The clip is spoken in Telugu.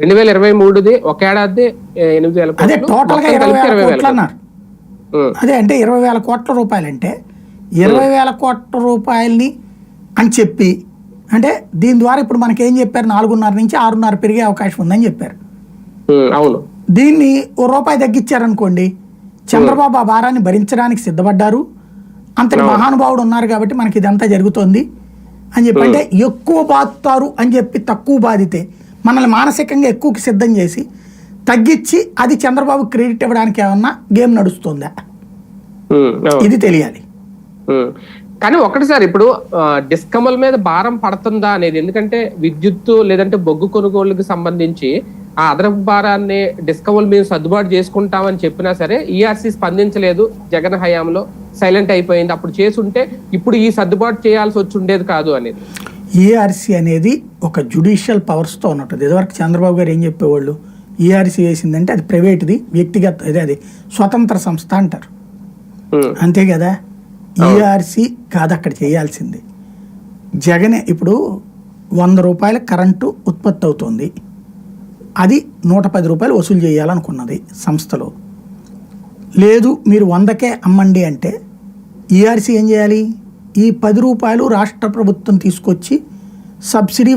రెండు వేల ఇరవై మూడుది ఒక ఏడాది ఎనిమిది వేల అదే టోటల్గా మొత్తం ఇరవై వేల కోట్లు అన్నారు. అదే అంటే ఇరవై వేల కోట్ల రూపాయలంటే ఇరవై వేల కోట్ల రూపాయలని అని చెప్పి అంటే దీని ద్వారా ఇప్పుడు మనకి ఏం చెప్పారు? నాలుగున్నర నుంచి ఆరున్నర పెరిగే అవకాశం ఉందని చెప్పారు. అవును. దీన్ని ఓ రూపాయి తగ్గించారనుకోండి చంద్రబాబు ఆ భారాన్ని భరించడానికి సిద్ధపడ్డారు. అంతటి మహానుభావుడు ఉన్నారు కాబట్టి మనకి ఇదంతా జరుగుతోంది అని చెప్పి అంటే ఎక్కువ బాదుతారు అని చెప్పి తక్కువ బాధితే మనల్ని మానసికంగా ఎక్కువకి సిద్ధం చేసి తగ్గించి అది చంద్రబాబు క్రెడిట్ ఇవ్వడానికి ఏమన్నా గేమ్ నడుస్తుందా? ఇది తెలియాలి. కానీ ఒకటి సార్ ఇప్పుడు డిస్కమ్ల మీద భారం పడుతుందా అనేది ఎందుకంటే విద్యుత్తు లేదంటే బొగ్గు కొనుగోలుకి సంబంధించి ఆ అదనపు భారాన్ని డిస్కమ్ల మీద సర్దుబాటు చేసుకుంటామని చెప్పినా సరే ఈఆర్సీ స్పందించలేదు జగన్ హయాంలో. సైలెంట్ అయిపోయింది. అప్పుడు చేసుంటే ఇప్పుడు ఈ సర్దుబాటు చేయాల్సి వచ్చి ఉండేది కాదు అనేది. ఈఆర్సీ అనేది ఒక జుడిషియల్ పవర్స్తో ఉన్నట్టు ఇదివరకు చంద్రబాబు గారు ఏం చెప్పేవాళ్ళు? ఈఆర్సీ వేసిందంటే అది ప్రైవేట్ది వ్యక్తిగత అదే అది స్వతంత్ర సంస్థ అంటారు. ఉమ్, అంతే కదా? ఈఆర్సీ కాదు అక్కడ చేయాల్సింది. జగనే ఇప్పుడు వంద రూపాయల కరెంటు ఉత్పత్తి అవుతుంది. అది నూట పది రూపాయలు వసూలు చేయాలనుకున్నది సంస్థలో. లేదు మీరు వందకే అమ్మండి అంటే ఈఆర్సీ ఏం చేయాలి? ఈ పది రూపాయలు రాష్ట్ర ప్రభుత్వం తీసుకొచ్చి సబ్సిడీ